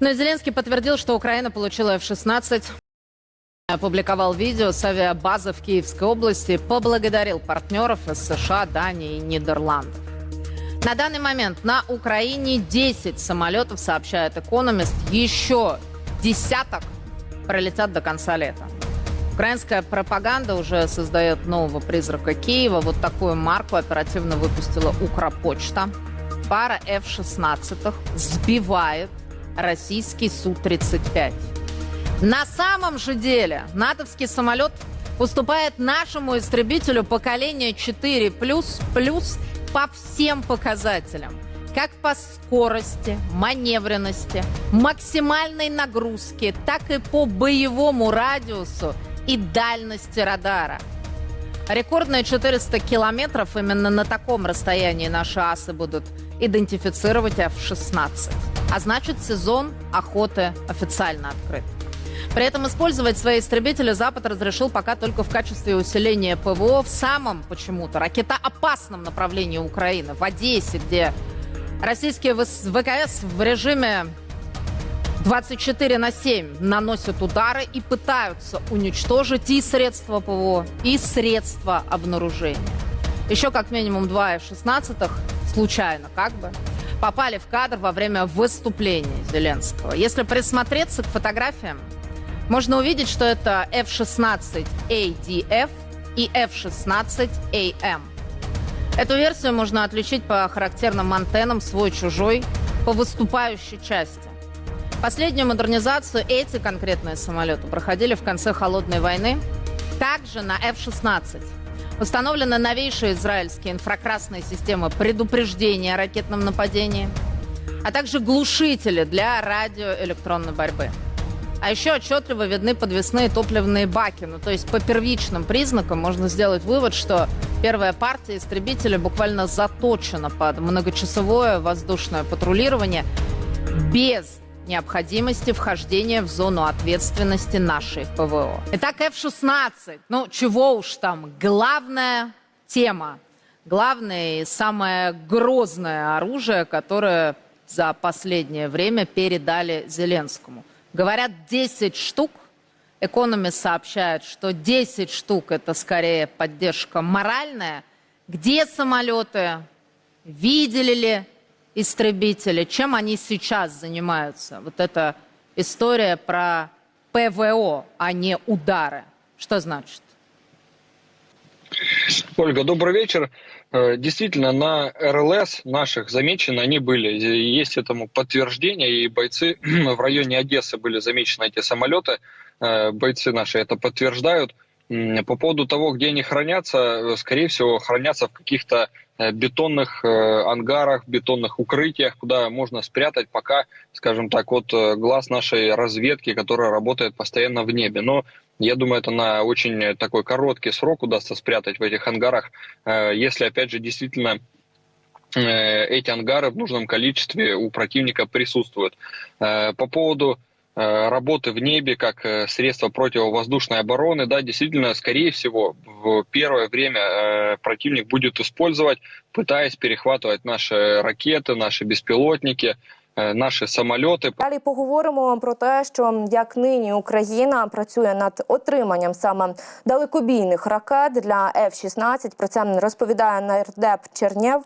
Но и Зеленский подтвердил, что Украина получила F-16. Опубликовал видео с авиабазы в Киевской области, поблагодарил партнеров из США, Дании и Нидерландов. На данный момент на Украине 10 самолетов, сообщает «Экономист». Еще десяток пролетят до конца лета. Украинская пропаганда уже создает нового призрака Киева. Вот такую марку оперативно выпустила Укрпочта. Пара F-16 сбивает российский Су-35. На самом же деле натовский самолет уступает нашему истребителю поколения 4 плюс плюс по всем показателям. Как по скорости, маневренности, максимальной нагрузке, так и по боевому радиусу и дальности радара. Рекордные 400 километров именно на таком расстоянии наши асы будут идентифицировать F-16. А значит, сезон охоты официально открыт. При этом использовать свои истребители Запад разрешил пока только в качестве усиления ПВО в самом, почему-то, ракетоопасном направлении Украины, в Одессе, где российские ВКС в режиме 24 на 7 наносят удары и пытаются уничтожить и средства ПВО, и средства обнаружения. Еще как минимум два F-16 случайно как бы попали в кадр во время выступления Зеленского. Если присмотреться к фотографиям, можно увидеть, что это F-16 ADF и F-16 AM. Эту версию можно отличить по характерным антеннам свой-чужой по выступающей части. Последнюю модернизацию эти конкретные самолеты проходили в конце Холодной войны. Также на F-16 установлены новейшие израильские инфракрасные системы предупреждения о ракетном нападении, а также глушители для радиоэлектронной борьбы. А еще отчетливо видны подвесные топливные баки. Ну, то есть по первичным признакам можно сделать вывод, что первая партия истребителей буквально заточена под многочасовое воздушное патрулирование без необходимости вхождения в зону ответственности нашей ПВО. Итак, F-16. Ну, чего уж там. Главная тема. Главное и самое грозное оружие, которое за последнее время передали Зеленскому. Говорят, 10 штук. Экономист сообщает, что 10 штук это скорее поддержка моральная. Где самолеты? Видели ли истребители? Чем они сейчас занимаются? Вот эта история про ПВО, а не удары. Что значит? Ольга, добрый вечер. Э, Действительно, на РЛС наших замечены они были. Есть этому подтверждение, и бойцы в районе Одессы были замечены эти самолеты. Э, Бойцы наши это подтверждают. По поводу того, где они хранятся, э, скорее всего, хранятся в каких-то э, бетонных э, ангарах, бетонных укрытиях, куда можно спрятать пока, скажем так, от э, глаз нашей разведки, которая работает постоянно в небе. Но я думаю, это на очень такой короткий срок удастся спрятать в этих ангарах, если, опять же, действительно эти ангары в нужном количестве у противника присутствуют. По поводу работы в небе как э, средство противовоздушной обороны, да, действительно, скорее всего, в первое время э, противник будет использовать, пытаясь перехватывать наши ракеты, наши беспилотники, э, наши самолеты. Далі поговоримо про те, що як нині Україна працює над отриманням саме далекобійних ракет для F-16. Про це розповідає нардеп Чернєв.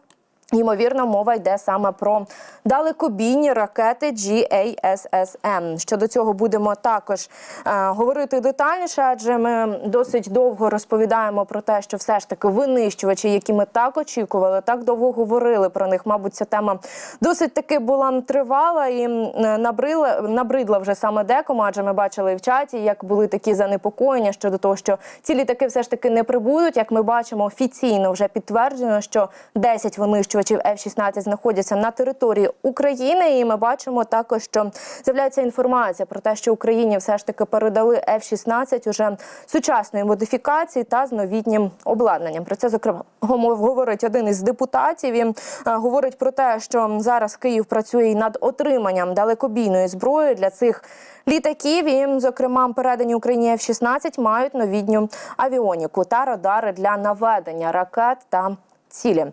Ймовірно, мова йде саме про далекобійні ракети GASSM. Щодо цього будемо також е, говорити детальніше, адже ми досить довго розповідаємо про те, що все ж таки винищувачі, які ми так очікували, так довго говорили про них. Мабуть, ця тема досить таки була тривала і е, набрила набридла вже саме декому, адже ми бачили в чаті, як були такі занепокоєння щодо того, що ці літаки все ж таки не прибудуть. Як ми бачимо, офіційно вже підтверджено, що 10 винищувачів F-16 знаходяться на території України. І ми бачимо також, що з'являється інформація про те, що Україні все ж таки передали F-16 уже сучасної модифікації та з новітнім обладнанням. Про це зокрема говорить один із депутатів. І е, говорить про те, що зараз Київ працює і над отриманням далекобійної зброї для цих літаків. І, зокрема, передані Україні F-16 мають новітню авіоніку та радари для наведення ракет та цілі.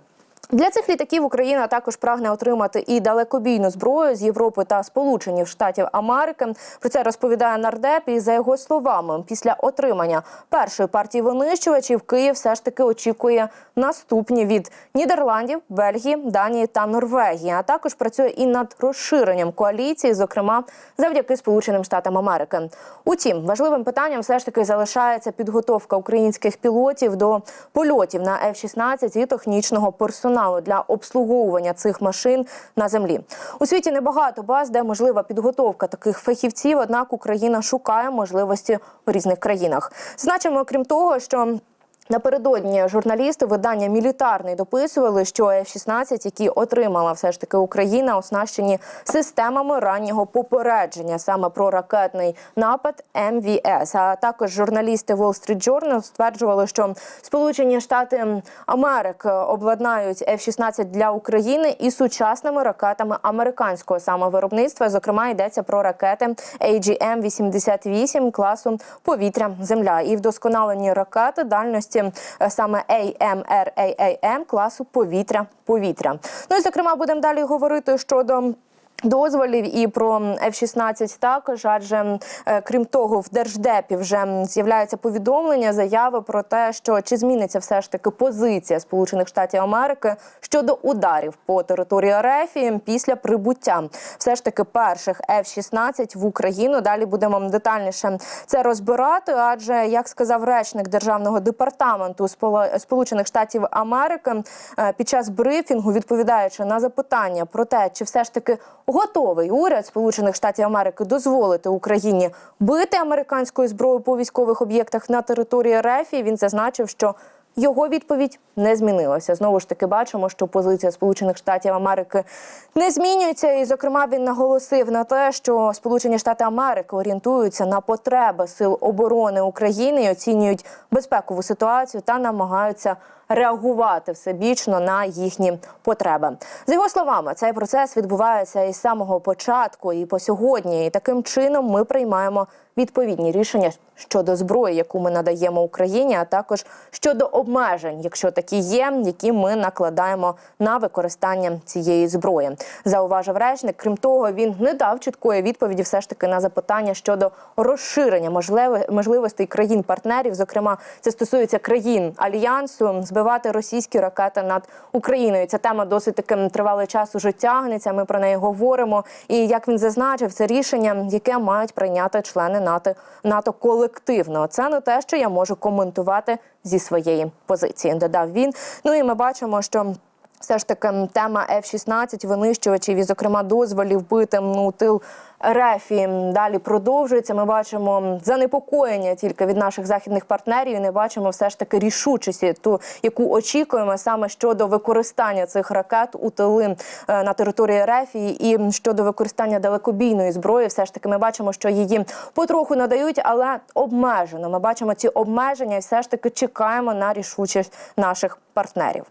Для цих літаків Україна також прагне отримати і далекобійну зброю з Європи та Сполучених Штатів Америки. Про це розповідає нардеп. І за його словами, після отримання першої партії винищувачів Київ все ж таки очікує наступні від Нідерландів, Бельгії, Данії та Норвегії. А також працює і над розширенням коаліції, зокрема завдяки Сполученим Штатам Америки. Утім, важливим питанням все ж таки залишається підготовка українських пілотів до польотів на F-16 і технічного персоналу для обслуговування цих машин на землі. У світі небагато баз, де можлива підготовка таких фахівців. Однак Україна шукає можливості в різних країнах. Значимо, крім того, що Напередодні журналісти видання Мілітарний дописували, що F-16, які отримала все ж таки Україна, оснащені системами раннього попередження саме про ракетний напад МВС. А також журналісти Wall Street Journal стверджували, що Сполучені Штати Америки обладнають F-16 для України і сучасними ракетами американського самовиробництва. Зокрема, йдеться про ракети AGM-88 класу повітря-земля і вдосконалені ракети дальності е, саме AMRAAM класу повітря-повітря. Ну і зокрема, будемо далі говорити щодо. Дозволів і про F-16 також, адже е, крім того, в держдепі вже з'являються повідомлення, заяви про те, що чи зміниться все ж таки позиція Сполучених Штатів Америки щодо ударів по території РФ після прибуття все ж таки перших F-16 в Україну. Далі будемо детальніше це розбирати. Адже як сказав речник державного департаменту Сполучених Штатів Америки е, під час брифінгу, відповідаючи на запитання про те, чи все ж таки готовий уряд Сполучених Штатів Америки дозволити Україні бити американською зброєю по військових об'єктах на території РФ, він зазначив, що його відповідь не змінилася. Знову ж таки, бачимо, що позиція Сполучених Штатів Америки не змінюється. І, зокрема, він наголосив на те, що Сполучені Штати Америки орієнтуються на потреби сил оборони України і оцінюють безпекову ситуацію та намагаються реагувати всебічно на їхні потреби. За його словами, цей процес відбувається із самого початку і по сьогодні. І таким чином ми приймаємо відповідні рішення щодо зброї, яку ми надаємо Україні, а також щодо обмежень, якщо такі є, які ми накладаємо на використання цієї зброї. Зауважив речник. Крім того, він не дав чіткої відповіді, все ж таки на запитання щодо розширення можливо- можливостей країн-партнерів. Зокрема, це стосується країн альянсу збивати російські ракети над Україною. Ця тема досить таким тривалий час уже тягнеться. Ми про неї говоримо. І як він зазначив, це рішення, яке мають прийняти члени НАТО НАТО колективно. Це не те, що я можу коментувати зі своєї позиції. Додав він. Ну і ми бачимо, що. Все ж таки тема F-16, винищувачів і, зокрема, дозволів битим ну, тил Рефі далі продовжується. Ми бачимо занепокоєння тільки від наших західних партнерів. Не бачимо все ж таки рішучості, ту яку очікуємо саме щодо використання цих ракет у тили е, на території Рефі і щодо використання далекобійної зброї. Все ж таки, ми бачимо, що її потроху надають, але обмежено. Ми бачимо ці обмеження, і все ж таки чекаємо на рішучість наших партнерів.